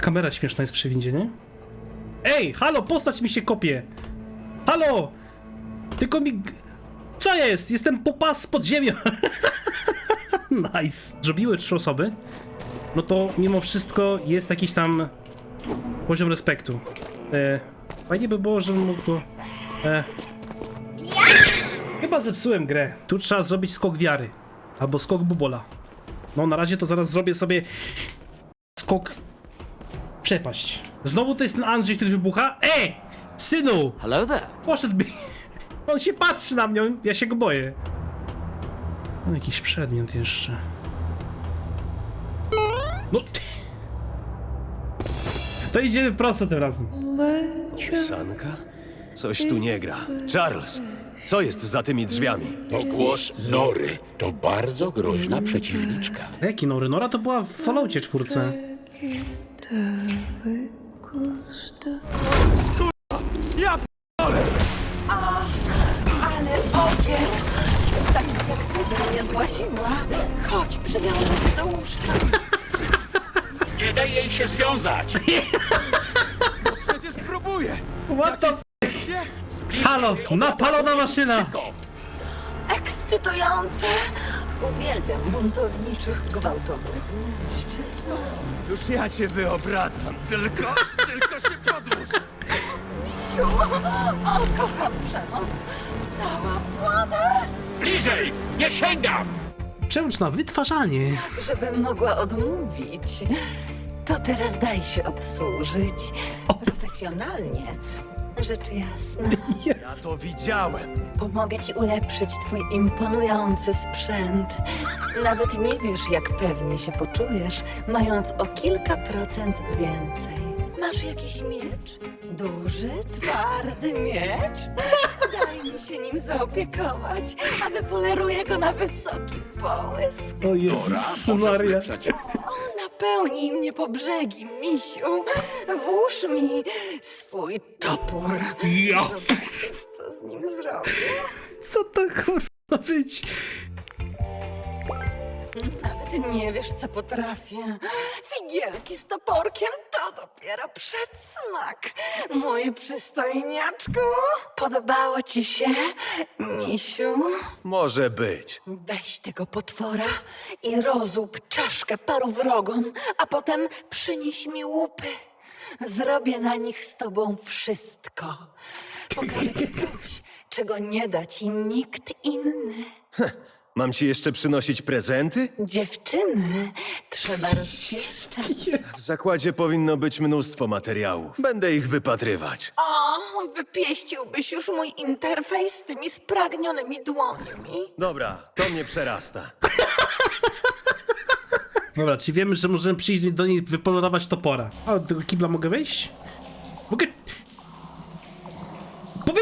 Kamera śmieszna jest przy windzie, nie? Ej, halo, postać mi się kopie! Halo! Tylko mi... Co jest? Jestem popas pod ziemią! nice. Zrobiły trzy osoby, no to mimo wszystko jest jakiś tam poziom respektu. E, fajnie by było, żebym mógł to... E, chyba zepsułem grę. Tu trzeba zrobić skok wiary. Albo skok bubola. No na razie to zaraz zrobię sobie skok przepaść. Znowu to jest ten Andrzej, który wybucha. Ej! Synu! Hello there. Poszedł mi. On się patrzy na mnie, ja się go boję. Mam jakiś przedmiot jeszcze. No. ty- To idziemy prosto tym razem. Sanka? Coś tu nie gra. Charles, co jest za tymi drzwiami? To głos Nory. To bardzo groźna przeciwniczka. Jaki Nory? Nora to była w Falloutie czwórce. Ale ogier! Z jak ty by mnie złaziła. Chodź, przywiążę do łóżka. Nie daj jej się związać! Przecież próbuję! What the Halo, napalona maszyna! Ekscytujące! Uwielbiam buntowniczych, gwałtownych mężczyzn. Już ja cię wyobracam, tylko, tylko się podłóż! Siu, o, kocham przemoc. Cała płonę, Bliżej! Nie sięgam! Przełącz na wytwarzanie. żebym mogła odmówić. To teraz daj się obsłużyć. Profesjonalnie. Rzecz jasna. Ja to widziałem! Pomogę ci ulepszyć twój imponujący sprzęt. Nawet nie wiesz, jak pewnie się poczujesz, mając o kilka procent więcej. Masz jakiś miecz? Duży, twardy miecz? Daj mi się nim zaopiekować, a wypoleruję go na wysoki połysk. O Jezus Maria. Napełnij mnie po brzegi, misiu. Włóż mi swój topór. Ja. Zobaczysz, co z nim zrobię. Co to kurwa ma być? Nawet nie wiesz, co potrafię. Figielki z toporkiem to dopiero przedsmak. Mój przystojniaczku, podobało ci się, misiu? Może być. Weź tego potwora i rozłup czaszkę paru wrogom, a potem przynieś mi łupy. Zrobię na nich z tobą wszystko. Pokażę ci coś, czego nie da ci nikt inny. Mam ci jeszcze przynosić prezenty? Dziewczyny trzeba rozpieszczać. W zakładzie powinno być mnóstwo materiałów. Będę ich wypatrywać. O, wypieściłbyś już mój interfejs z tymi spragnionymi dłońmi. Dobra, to mnie przerasta. Dobra, czy wiemy, że możemy przyjść do niej wypolerować topora? A do tego kibla mogę wejść? Mogę...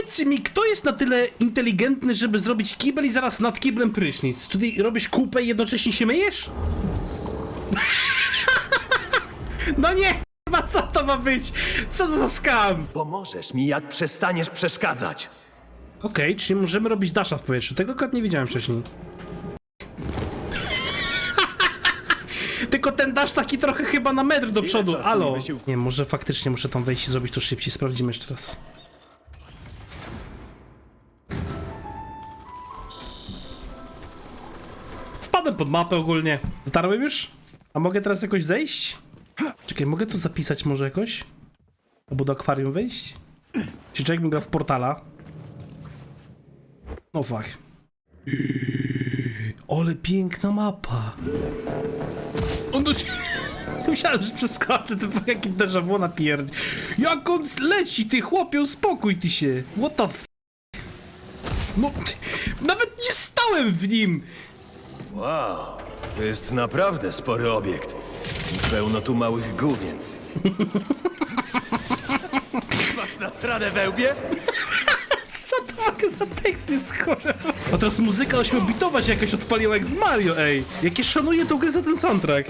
Powiedzcie mi, kto jest na tyle inteligentny, żeby zrobić kibel i zaraz nad kiblem prysznic? Czy ty robisz kupę i jednocześnie się myjesz? no nie! Chyba co to ma być? Co to za skam? Pomożesz mi, jak przestaniesz przeszkadzać. Okej, czyli możemy robić dasza w powietrzu. Tego akurat nie wiedziałem wcześniej. Tylko ten dasz taki trochę chyba na metr do przodu. czasu mi Alo. wysiłku? Nie, może faktycznie muszę tam wejść i zrobić to szybciej. Sprawdzimy jeszcze raz. Spadłem pod mapę ogólnie. Dotarłem już? A mogę teraz jakoś zejść? Czekaj, mogę tu zapisać może jakoś? Albo do akwarium wejść? Czy człowiek mi w portala? No fuck. Ale piękna mapa. On do... Myślałem, że przeskoczy, to był jaki déjà vu napierd... Jak on leci, ty chłopie, uspokój ty się. What the f... No, nawet nie stałem w nim. Wow, to jest naprawdę spory obiekt. Pełno tu małych gówien. Masz nasradę we łbie? Co to za tekst jest? A teraz muzyka 8-bitowa się jakoś odpaliła jak z Mario, ej. Jakie szanuję tą grę za ten soundtrack.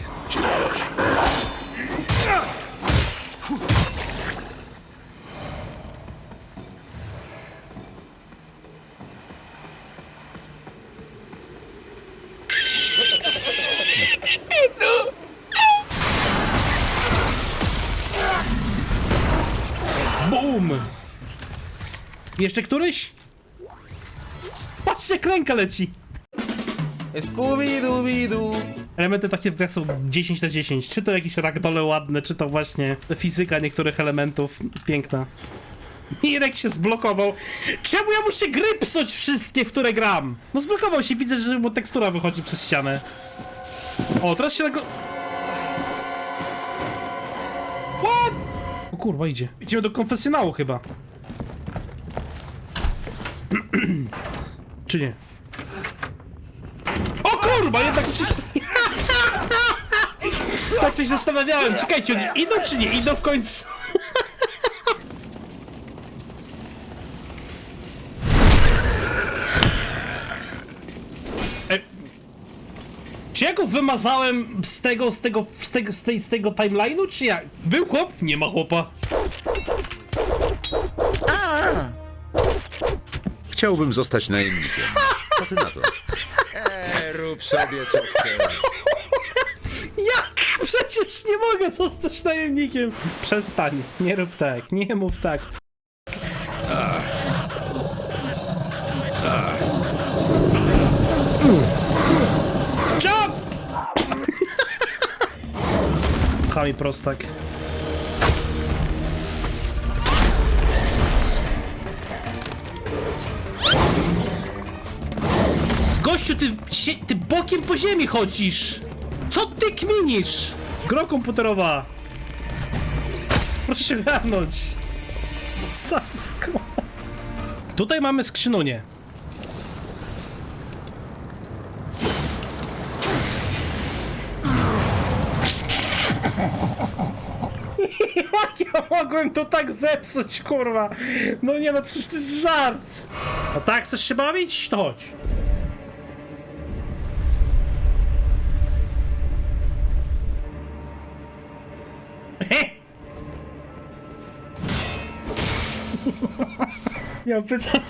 Jeszcze któryś? Patrzcie, jak ręka leci. Scooby-Dooby-Doo. Elementy takie w grach są 10 na 10. Czy to jakieś ragdole ładne, czy to właśnie fizyka niektórych elementów. Piękna. Mirek się zblokował. Czemu ja muszę gry psuć wszystkie, w które gram? No zblokował się, widzę, że mu tekstura wychodzi przez ścianę. O, teraz się tego... kurwa, idzie. Idziemy do konfesjonału chyba. czy nie? O kurwa, jednak przecież... tak się zastanawiałem. Czekajcie, oni idą czy nie? Idą w końcu. E, Czy ja go wymazałem z tego, z tego, z tego, z tej, z tego timeline'u, czy jak? Był chłop? Nie ma chłopa. Chciałbym zostać najemnikiem. Co ty na to? E, rób sobie co chcesz. Jak? Przecież nie mogę zostać najemnikiem. Przestań, nie rób tak, nie mów tak. Jump! Chami prostak. Gościu, ty, sie- ty bokiem po ziemi chodzisz! Co ty kminisz? Gro komputerowa! Proszę się garnąć! Co jest ko- Tutaj mamy skrzynunię. Ja mogłem to tak zepsuć, kurwa? No nie no, przecież to jest żart! A tak, chcesz się bawić? To chodź. Ja pytam.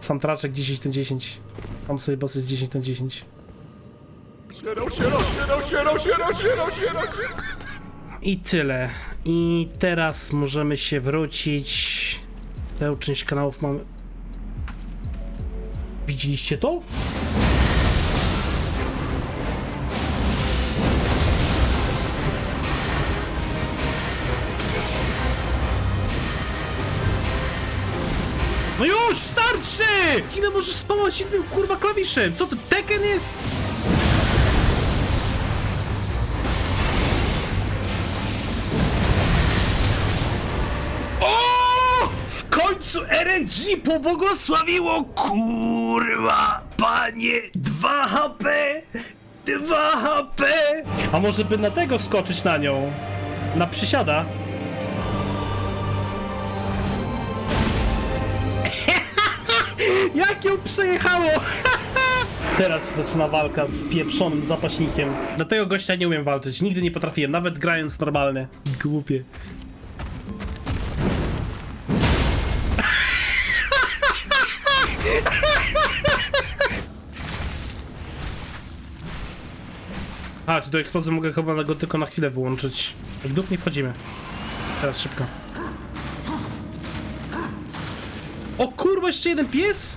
Sam traczek 10 na 10. Mam sobie bossy z 10 na 10. I tyle. I teraz możemy się wrócić. Tę część kanałów mamy. Widzieliście to? No już, starczy! Ile możesz spamować jednym kurwa klawiszem? Co to, Tekken jest? RNG pobłogosławiło, kurwa, panie, 2 HP, 2 HP. A może by na tego skoczyć na nią? Na przysiada? Jak ją przejechało! Teraz zaczyna walka z pieprzonym zapaśnikiem. Do tego gościa nie umiem walczyć, nigdy nie potrafiłem, nawet grając normalnie. Głupie. A, czy do ekspozy mogę chyba go tylko na chwilę wyłączyć. Jak dup nie wchodzimy. Teraz szybko. O kurwa, jeszcze jeden pies?